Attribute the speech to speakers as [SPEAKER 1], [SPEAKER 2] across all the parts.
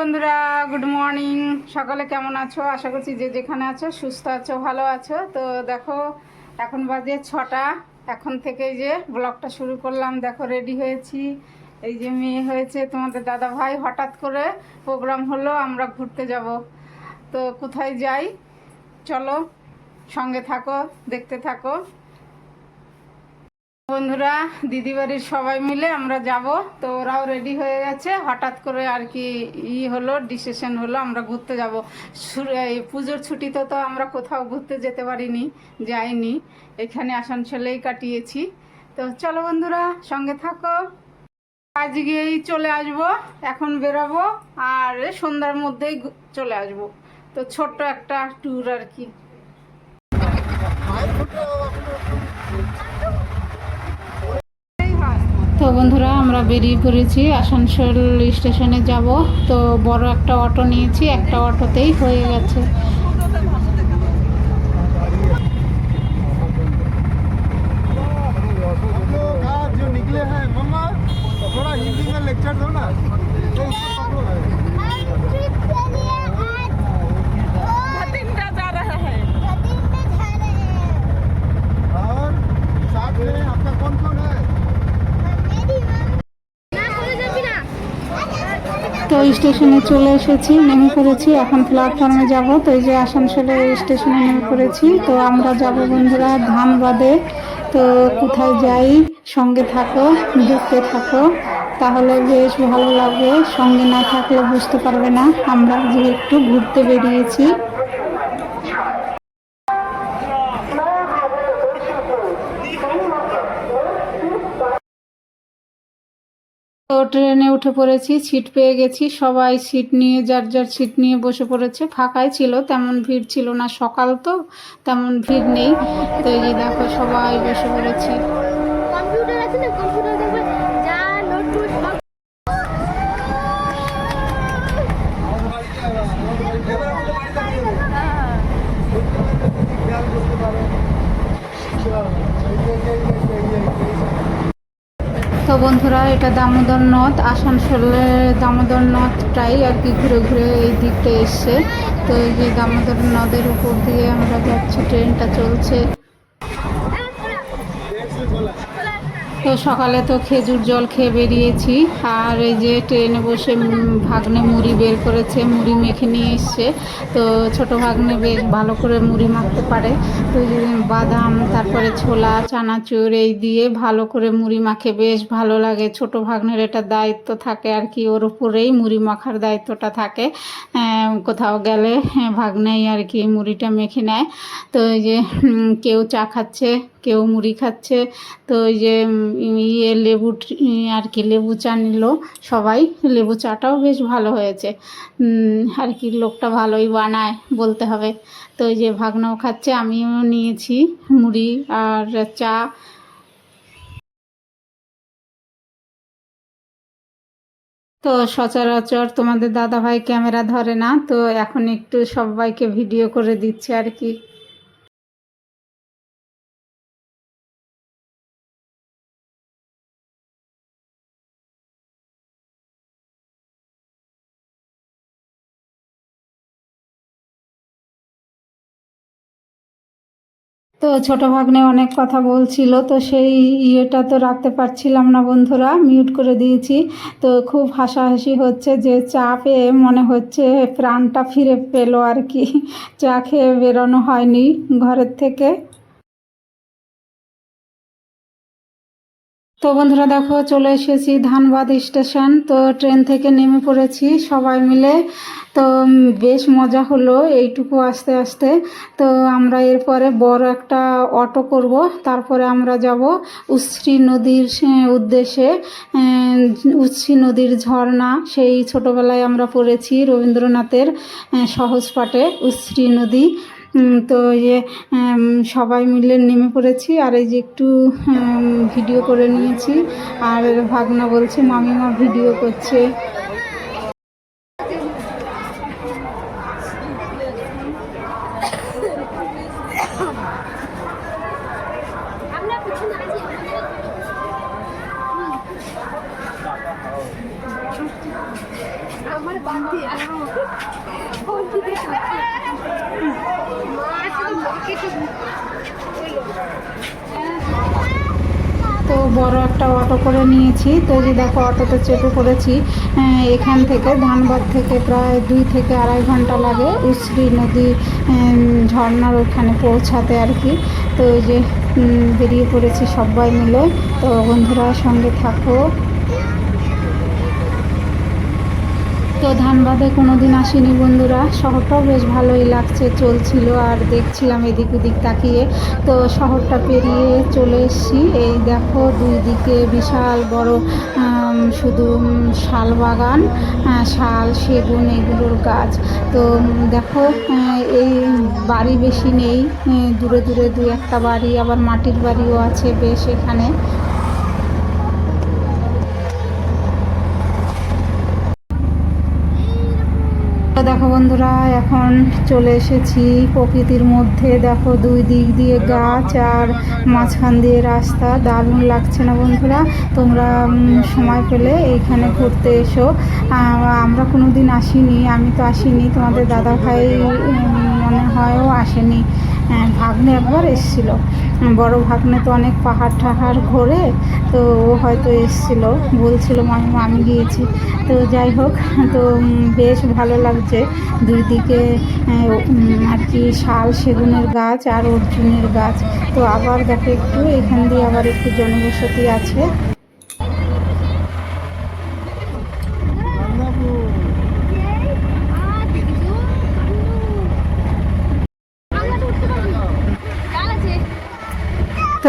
[SPEAKER 1] বন্ধুরা good morning সকালে কেমন আছো? আশা করছি যে যেখানে আছো, সুস্থ আছো, ভালো আছো। তো দেখো, এখন বাজে ছটা। এখন থেকে যে ব্লগটা শুরু করলাম। দেখো রেডি হয়েছি। এই যে মেয়ে হয়েছে তোমাদের দাদা ভাই। হঠাৎ করে প্রোগ্রাম হলো, আমরা ঘুরতে যাব। তো কোথায় যাই? চলো, সঙ্গে থাকো, দেখতে থাকো। বন্ধুরা দিদি বাড়ির সবাই মিলে আমরা যাব। তো ওরাও রেডি হয়ে গেছে। হঠাৎ করে আর কি ই হলো ডিসিশন হলো, আমরা ঘুরতে যাব। পুজোর ছুটিতে তো আমরা কোথাও ঘুরতে যেতে পারিনি, যাইনি। এখানে আসানসোলেই কাটিয়েছি। তো চলো বন্ধুরা, সঙ্গে থাকো। আজকেই চলে আসব, এখন বেরোবো, আর সন্ধ্যার মধ্যেই চলে আসব। তো ছোট্ট একটা ট্যুর আর কি। তো বন্ধুরা আমরা বেরিয়ে পড়েছি আসানসোল স্টেশনে যাব তো বড় একটা অটো নিয়েছি একটা অটোতেই হয়ে গেছে
[SPEAKER 2] हम लोग आज जो निकले हैं मम्मा थोड़ा हिंदी में लेक्चर दो ना तो उसको पकड़ो
[SPEAKER 1] স্টেশনে চলে এসেছি, নেমে পড়েছি, এখন প্ল্যাটফর্মে যাব। তো এই যে আসানসোলে স্টেশনে নেমে পড়েছি, তো আমরা যাব বন্ধুরা ধানবাদে। তো কোথায় যাই, সঙ্গে থাকো দেখতে থাকো, তাহলে বেশ ভালো লাগবে। সঙ্গে না থাকলে বুঝতে পারবে না, আমরা যে একটু ঘুরতে বেরিয়েছি। তো ট্রেনে উঠে পড়েছি সিট পেয়ে গেছি। সবাই সিট নিয়ে যার যার সিট নিয়ে বসে পড়েছে। ফাঁকাই ছিল তেমন ভিড় ছিল না সকাল তো তেমন ভিড় নেই। তো এই দেখো সবাই বসে পড়েছি।
[SPEAKER 3] কম্পিউটার আছে
[SPEAKER 1] তো বন্ধুরা, এটা দামোদর নদ। আসানসোলের দামোদর নদটাই আর কি ঘুরে ঘুরে এই দিকটা এসছে। তো এই যে দামোদর নদের উপর দিয়ে আমরা যাচ্ছি, ট্রেনটা চলছে। তো সকালে তো খেজুর জল খেয়ে বেরিয়েছি। আর এই যে ট্রেনে বসে ভাগ্নে মুড়ি বের করেছে মুড়ি মেখে নিয়ে এসছে। তো ছোট ভাগ্নে বেশ ভালো করে মুড়ি মাখতে পারে। তো বাদাম তারপরে ছোলা চানাচুর এই দিয়ে ভালো করে মুড়ি মাখে। বেশ ভালো লাগে। ছোট ভাগ্নের এটা দায়িত্ব থাকে আর কি ওর উপরেই মুড়ি মাখার দায়িত্বটা থাকে। কোথাও গেলে হ্যাঁ, ভাগ্নেই আর কি মুড়িটা মেখে নেয়। তো এই যে কেউ চা খাচ্ছে কেউ মুড়ি খাচ্ছে। তো ওই যে ইয়ে লেবু আর কি, লেবু চা নিল সবাই। লেবু চাটাও বেশ ভালো হয়েছে। আর কি, লোকটা ভালোই বানায় বলতে হবে। তো ওই যে ভাগনাও খাচ্ছে, আমিও নিয়েছি মুড়ি আর চা। তো সচরাচর তোমাদের দাদাভাই ক্যামেরা ধরে না, তো এখন একটু সবাইকে ভিডিও করে দিচ্ছে আর কি। তো ছোট ভাগ্নে অনেক কথা বলছিল, তো সেই ইয়েটা তো রাখতে পারছিলাম না বন্ধুরা মিউট করে দিয়েছি। তো খুব হাসাহাসি হচ্ছে যে চা পেয়ে মনে হচ্ছে প্রাণটা ফিরে পেল আর কি, চা খেয়ে বেরোনো হয়নি ঘরের থেকে। তো বন্ধুরা দেখো, চলে এসেছি ধানবাদ স্টেশন। তো ট্রেন থেকে নেমে পড়েছি সবাই মিলে। তো বেশ মজা হলো এইটুকু আস্তে আস্তে। তো আমরা এরপরে বড় একটা অটো করব, তারপরে আমরা যাব উশ্রী নদীর উদ্দেশ্যে। উশ্রী নদীর ঝর্ণা, সেই ছোটোবেলায় আমরা পড়েছি রবীন্দ্রনাথের সহজ পাঠে উশ্রী নদী। তো যে সবাই মিলে নেমে পড়েছি, আর এই যে একটু ভিডিও করে নিয়েছি। আর ভাগনা বলছে, মামিমা ভিডিও করছে
[SPEAKER 3] আমরা পিছনে আছি
[SPEAKER 1] তো
[SPEAKER 3] আমার বান্ধি ওর দিকে মা শুধু মাকে তো
[SPEAKER 1] তো বড় একটা অটো করে নিয়েছি। তো যে দেখো অটোতে চেপে পড়েছি। এখান থেকে ধানবাদ থেকে প্রায় দুই থেকে আড়াই ঘণ্টা লাগে উশ্রী নদী ঝর্নার ওখানে পৌঁছাতে আর কি। তো যে বেরিয়ে পড়েছি সবাই মিলে। তো বন্ধুরা সঙ্গে থাকো। তো ধানবাদে কোনো দিন আসিনি বন্ধুরা। শহরটাও বেশ ভালোই লাগছে, চলছিল আর দেখছিলাম এদিক ওদিক তাকিয়ে। তো শহরটা পেরিয়ে চলে এসেছি। এই দেখো দুই দিকে বিশাল বড় শুধু শাল বাগান শাল, সেগুন এগুলোর গাছ। তো দেখো এই বাড়ি বেশি নেই। দূরে দূরে দু একটা বাড়ি, আবার মাটির বাড়িও আছে বেশ এখানে তো দেখো বন্ধুরা এখন চলে এসেছি প্রকৃতির মধ্যে। দেখো দুই দিক দিয়ে গাছ আর মাঝখান দিয়ে রাস্তা। দারুণ লাগছে না বন্ধুরা? তোমরা সময় পেলে এইখানে ঘুরতে এসো। আমরা কোনো দিন আসিনি আমি তো আসিনি। তোমাদের দাদা ভাই মনে হয়ও আসেনি। হ্যাঁ, ভাগ্নে একবার এসেছিল। বড় ভাগ্নে তো অনেক পাহাড় টাহাড় ঘোরে, তো ও হয়তো এসেছিল, বলছিল মামিমা আমি গিয়েছি। তো যাই হোক, তো বেশ ভালো লাগছে। দুই দিকে আর কি শাল, সেগুনের গাছ আর অর্জুনের গাছ। তো আবার দেখো একটু, এখান দিয়ে আবার একটু জনবসতি আছে
[SPEAKER 2] গঙ্গাপুর
[SPEAKER 3] আর দেখো আমরা তো উঠতে পারব না ডাল আছে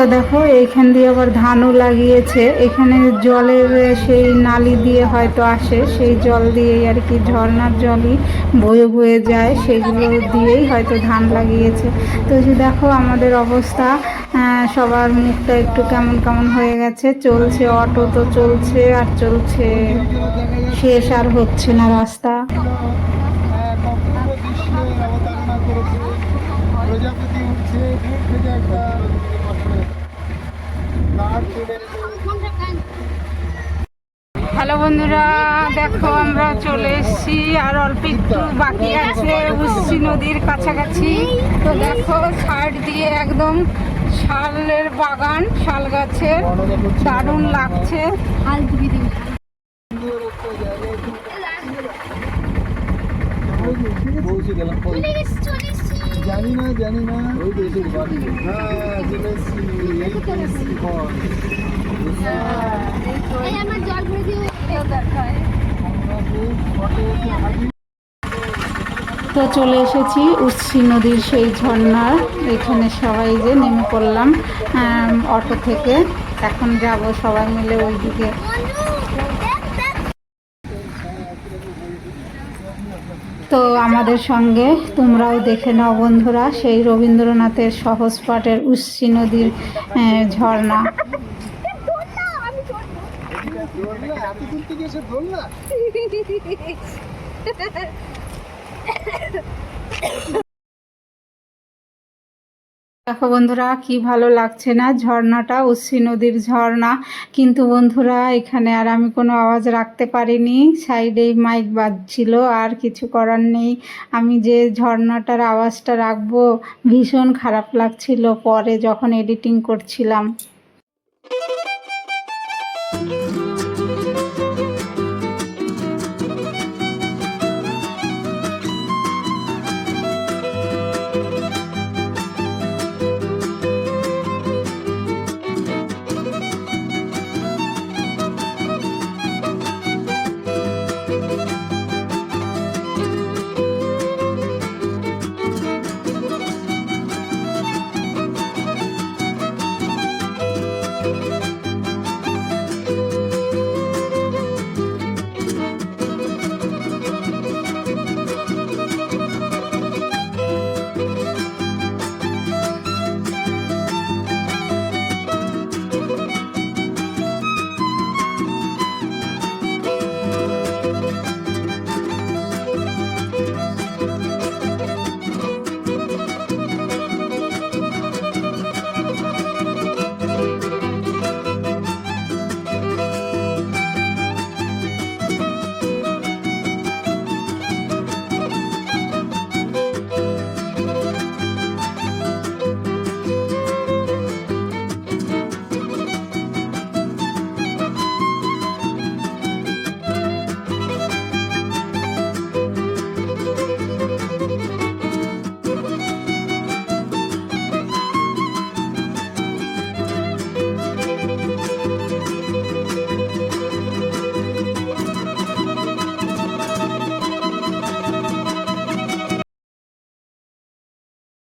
[SPEAKER 1] তো দেখো, এইখান দিয়ে আবার ধানও লাগিয়েছে। এখানে জলের সেই নালি দিয়ে হয়তো আসে, সেই জল দিয়েই আর কি ঝর্নার জলই বয়ে বয়ে যায়, সেগুলো দিয়েই হয়তো ধান লাগিয়েছে। তো যে দেখো আমাদের অবস্থা সবার মুখটা একটু কেমন কেমন হয়ে গেছে। চলছে অটো তো চলছে আর চলছে, শেষ আর হচ্ছে না রাস্তা।
[SPEAKER 2] প্রজাপতি উঠছে একটা কাঠ চলে এলো।
[SPEAKER 3] কোনটা কান
[SPEAKER 1] হ্যালো বন্ধুরা, দেখো আমরা চলে এসেছি আর অল্প একটু বাকি আছে উচ্ছি নদীর কাছাকাছি। তো দেখো, সাইড দিয়ে একদম শালের বাগান, শাল গাছের। দারুণ লাগছে।
[SPEAKER 2] জানি না জানি না। ওই তো বাড়ি হ্যাঁ এই তো
[SPEAKER 3] আমার জল ভরে
[SPEAKER 1] চলে এসেছি উচ্ছি নদীর সেই ঝর্ণার। এখানে সবাই যে নেমে পড়লাম অটো থেকে। এখন যাব সবাই মিলে ওইদিকে। তো আমাদের সঙ্গে তোমরাও দেখে নাও বন্ধুরা সেই রবীন্দ্রনাথের সহজ পাঠের উচ্ছি নদীর ঝর্ণা। দেখো বন্ধুরা, কি ভালো লাগছে না? ঝর্ণাটা উচ্ছি নদীর ঝর্ণা। কিন্তু বন্ধুরা, এখানে আর আমি কোনো আওয়াজ রাখতে পারিনি। সাইডেই মাইক বাজছিল, আর কিছু করার নেই। আমি যে ঝর্ণাটার আওয়াজটা রাখব, ভীষণ খারাপ লাগছিল পরে যখন এডিটিং করছিলাম।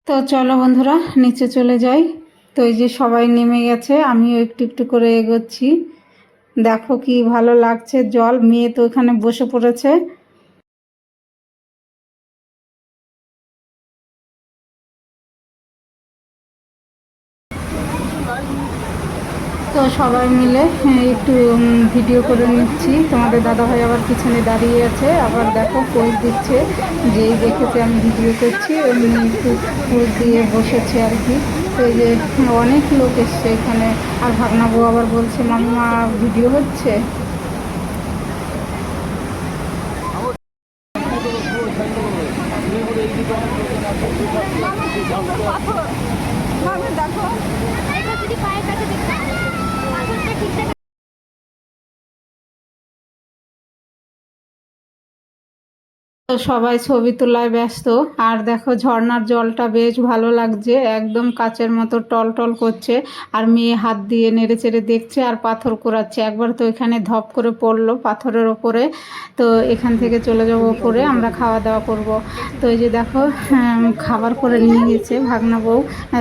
[SPEAKER 1] তো চলো বন্ধুরা, নিচে চলে যাই। তো এই যে সবাই নেমে গেছে, আমিও একটু একটু করে এগোচ্ছি। দেখো কি ভালো লাগছে, জল। মেয়ে তো ওখানে বসে পড়েছে। সবাই মিলে হ্যাঁ, একটু ভিডিও করে নিচ্ছি। তোমাদের দাদাভাই আবার পিছনে দাঁড়িয়ে আছে। আবার দেখো পোজ দিচ্ছে যেই দেখেছে আমি ভিডিও করছি। এমনি একটু পোজ দিয়ে বসেছে আর কি। তো এই যে অনেক লোক এসছে এখানে। আর ভাগনা বউ আবার বলছে মামা ভিডিও হচ্ছে?
[SPEAKER 3] এটা যদি পায়ের কাছে দেখতে 行きた
[SPEAKER 1] তো সবাই ছবি তোলায় ব্যস্ত। আর দেখো ঝর্নার জলটা বেশ ভালো লাগছে, একদম কাচের মতো টল টল করছে। আর মেয়ে হাত দিয়ে নেড়ে চেড়ে দেখছে আর পাথর কোরাচ্ছে একবার তো এখানে ধপ করে পড়ল পাথরের ওপরে। তো এখান থেকে চলে যাব ওপরে, আমরা খাওয়া দাওয়া করব। তো এই যে দেখো খাবার করে নিয়ে গেছে ভাগনা বউ,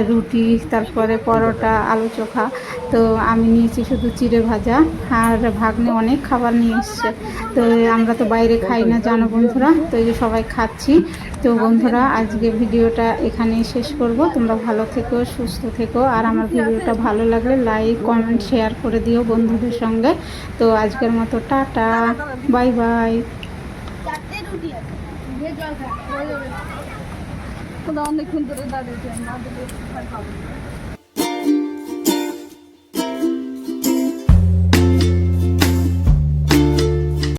[SPEAKER 1] রুটি, তারপরে পরোটা, আলু চোখা। তো আমি নিয়েছি শুধু চিড়ে ভাজা, আর ভাগ্নে অনেক খাবার নিয়ে এসছে। তো আমরা তো বাইরে খাই না, জানো বন্ধুরা? তো এই যে সবাই খাচ্ছি। তো বন্ধুরা, আজকে ভিডিওটা এখানেই শেষ করব। তোমরা ভালো থেকো, সুস্থ থেকো। আর আমার ভিডিওটা ভালো লাগলে লাইক, কমেন্ট, শেয়ার করে দিও বন্ধুদের সঙ্গে। তো আজকের মতো টাটা। Bye bye.
[SPEAKER 3] চারটে